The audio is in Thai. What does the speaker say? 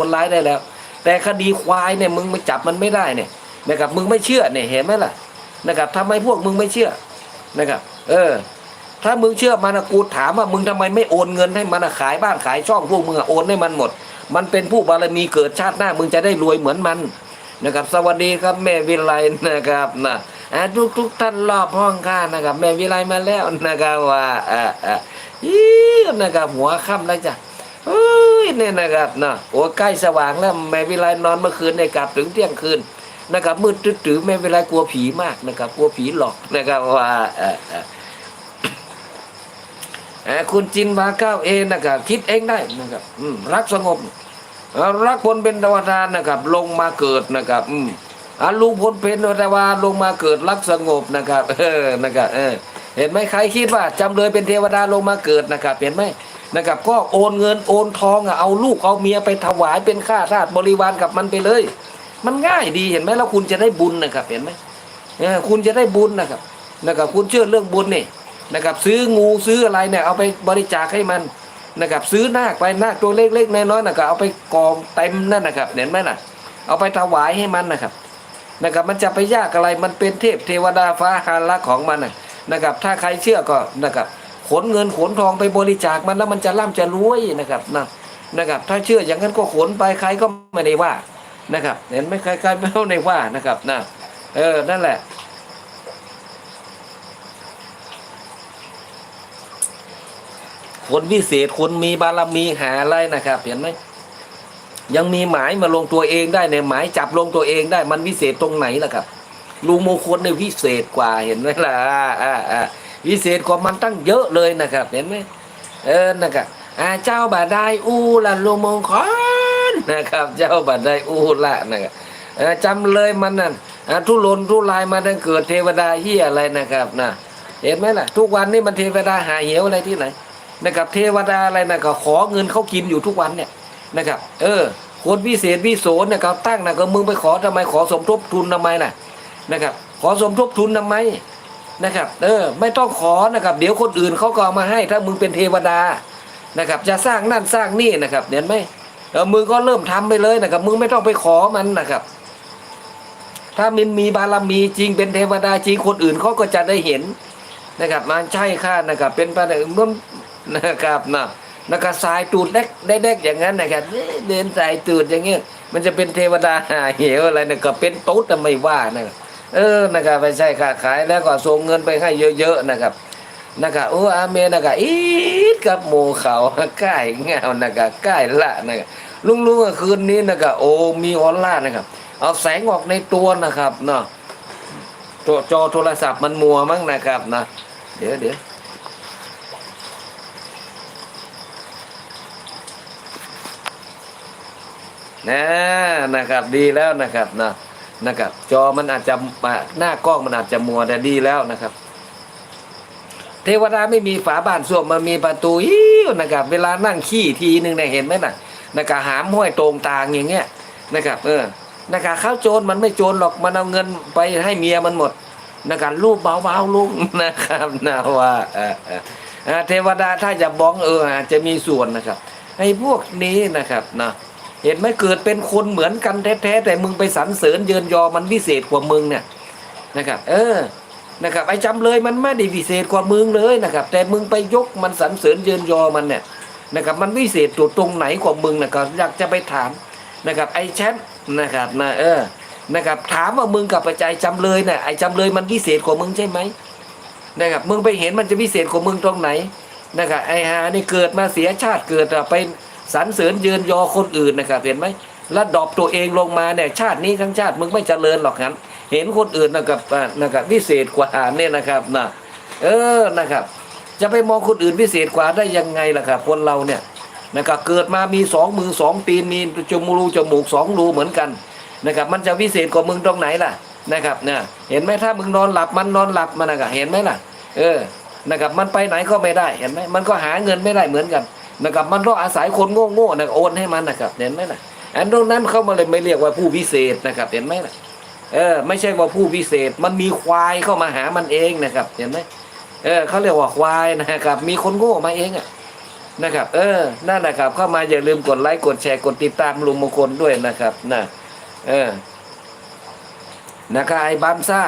คนร้ายได้แล้ว แต่คดีควายเนี่ยมึงไม่จับมันไม่ได้เนี่ยนะครับมึงไม่เชื่อเนี่ยเห็นไหมล่ะนะครับทำไมพวกมึงไม่เชื่อนะครับ เออ ถ้ามึงเชื่อมันกูถามว่ามึงทำไมไม่โอนเงินให้มันขายบ้านขายช่องพวกมึงโอนให้มันหมด มันเป็นผู้บารมีเกิดชาติหน้ามึงจะได้รวยเหมือนมันนะครับ สวัสดีครับแม่วิไลนะครับนะทุกทุกท่านรอบห้องข้านะครับ แม่วิไลมาแล้วนะครับว่าอ่าอ่ายี่นะครับหัวค่ำแล้วจ้ะ เนี่ยนะครับนะโอ้ใกล้สว่างแล้วแม่วิไลนอนเมื่อคืนเนี่ยกลับถึงเที่ยงคืนนะครับมืดตื้อๆแม่วิไลกลัวผีมากนะครับ กลัวผีหลอกนะครับว่าอ่าอ่าอ่าคุณจินวาเก้าเองนะครับ คิดเองได้นะครับอืมรักสงบรักพลเป็นดาวดานนะครับ ลงมาเกิดนะครับอืมอาลุงพลเป็นดาวาลงมาเกิดรักสงบนะครับ เออนะครับเออเห็นไหมใครคิดว่าจำเลยเป็นเทวดาลงมาเกิดนะครับ เห็นไหม นะครับ ก็โอนเงินโอนทองอะเอาลูกเอาเมียไปถวายเป็นข้าทาสบริวารกับมันไปเลย มันง่ายดีเห็นไหมแล้วคุณจะได้บุญนะครับเห็นไหมเออคุณจะได้บุญนะครับนะครับคุณเชื่อเรื่องบุญนี่นะครับ ซื้องูซื้ออะไรเนี่ยเอาไปบริจาคให้มันนะครับซื้อนาคไปนาคตัวเล็กๆน้อยๆนะครับเอาไปกองเต็มนั่นนะครับเห็นไหมน่ะ เอาไปถวายให้มันนะครับนะครับมันจะไปยากอะไรมันเป็นเทพเทวดาฟ้าฮารักของมันนะครับถ้าใครเชื่อก็นะครับ ขนเงินขนทองไปบริจาคมันแล้วมันจะร่ำจะรวยนะครับนะนะครับ ถ้าเชื่ออย่างนั้นก็ขนไปใครก็ไม่ได้ว่านะครับ เห็นไหมใครๆไม่ได้ว่านะครับนะเออนั่นแหละคนวิเศษคนมีบารมีหาอะไรนะครับ เห็นไหมยังมีหมายมาลงตัวเองได้ในหมายจับลงตัวเองได้มันวิเศษตรงไหนล่ะครับลุงมงคลเนี่ยวิเศษกว่าเห็นไหมล่ะอ่าอ่า วิเศษกว่ามันตั้งเยอะเลยนะครับ เห็นไหมเออนะครับเจ้าบาได้อูละลุงมงคลนะครับ เจ้าบาได้อูละนะครับจำเลยมันนั่นทุรนทุรายมาตั้งเกิดเทวดาเฮียอะไรนะครับนะเห็นไหมล่ะ ทุกวันนี้มันเทวดาหาเหวอะไรที่ไหนนะครับเทวดาอะไรนะก็ขอเงินเขากินอยู่ทุกวันเนี่ยนะครับ เออคนวิเศษวิโสเนี่ยเขาตั้งนะก็มึงไปขอทำไมขอสมทบทุนทำไมน่ะนะครับ ขอสมทบทุนทำไม นะครับ เออ ไม่ต้องขอนะครับ เดี๋ยวคนอื่นเขาก็เอามาให้ ถ้ามึงเป็นเทวดานะครับ จะสร้างนั่นสร้างนี่นะครับเห็นไหมเออมึงก็เริ่มทำไปเลยนะครับ มึงไม่ต้องไปขอมันนะครับ ถ้ามันมีบารมีจริงเป็นเทวดาจริงคนอื่นเขาก็จะได้เห็นนะครับมันใช่ค่านะครับ เป็นประเด็นมนะครับนะนะครับสายตูดเล็กได้เล็กอย่างนั้นนะครับเดินสายตูดอย่างเงี้ยมันจะเป็นเทวดาหาเหวอะไรนะก็เป็นตุ๊ดแต่ไม่ว่านะครับ เออนะครับไม่ใช่ค่าขายแล้วก็ส่งเงินไปให้เยอะๆนะครับนะครับโอ้อาเมนนะครับอีดกับหมูเขาใกล้เงานะครับใกล้ละนะครับลุงลุงคืนนี้นะครับโอ้มีออร่านะครับ เอาแสงออกในตัวนะครับเนาะจอโทรศัพท์มันมัวมั้งนะครับนะเดี๋ยวเดี๋ยวนะนะครับดีแล้วนะครับนะ นะครับจอมันอาจจะมาหน้ากล้องมันอาจจะมัวแต่ดีแล้วนะครับ เทวดาไม่มีฝาบ้านส้วมมันมีประตูอิ้วนะครับ เวลานั่งขี้ทีหนึ่งเนี่ยเห็นไหมน่ะนะครับหามห้วยตรงตางอย่างเงี้ยนะครับ เออนะครับข้าวโจรมันไม่โจรหรอกมันเอาเงินไปให้เมียมันหมดนะครับรูปเบาๆลุงนะครับนะว่าเออเทวดาถ้าจะบ้องเออจะมีส่วนนะครับไอ้พวกนี้นะครับนะ เห็นไหมเกิดเป็นคนเหมือนกันแท้ๆแต่มึงไปสรรเสริญเยินยอมันวิเศษกว่ามึงเนี่ยนะครับ เออนะครับไอ้จำเลยมันไม่ได้วิเศษกว่ามึงเลยนะครับ แต่มึงไปยกมันสรรเสริญเยินยอมันเนี่ยนะครับ มันวิเศษตัวตรงไหนกว่ามึงนะครับอยากจะไปถามนะครับ ไอ้แชทนะครับนะเออนะครับ ถามว่ามึงกับไอ้ใจจำเลยเนี่ยไอ้จำเลยมันพิเศษกว่ามึงใช่ไหมนะครับมึงไปเห็นมันจะพิเศษกว่ามึงตรงไหนนะครับไอ้หานี่เกิดมาเสียชาติเกิดไป สรรเสริญยินยอคนอื่นนะครับเห็นไหมแล้วดอปตัวเองลงมาเนี่ยชาตินี้ทั้งชาติมึงไม่เจริญหรอกครับเห็นคนอื่นนะครับนะครับพิเศษกว่าเนี่ยนะครับนะเออนะครับ จะไปมองคนอื่นพิเศษกว่าได้ยังไงล่ะครับคนเราเนี่ยนะครับเกิดมามีสองมือสองตีนมีจมูกรูจมูกสองรูเหมือนกันนะครับ มันจะวิเศษกว่ามึงตรงไหนล่ะนะครับเนี่ยเห็นไหมถ้ามึงนอนหลับมันนอนหลับมันนะครับเห็นไหมล่ะ เออนะครับ มันไปไหนก็ไม่ได้เห็นไหมมันก็หาเงินไม่ได้เหมือนกัน นะครับ มันก็องอาศัยคนโง่ๆนะโอนให้มันนะครับ เห็นไหมล่ะอันตรงนั้นเขามาเลยไม่เรียกว่าผู้วิเศษนะครับ เห็นไหมล่ะเออ ไม่ใช่ว่าผู้วิเศษ มันมีควายเข้ามาหามันเองนะครับ เห็นไหมเออเขาเรียกว่าควายนะครับ มีคนโง่มาเองอะนะครับ เออนั่นนะครับ เข้ามาอย่าลืมกดไลค์กดแชร์กดติดตามลุงมงคลด้วยนะครับนะเออนะครับไอ้บัมซ่า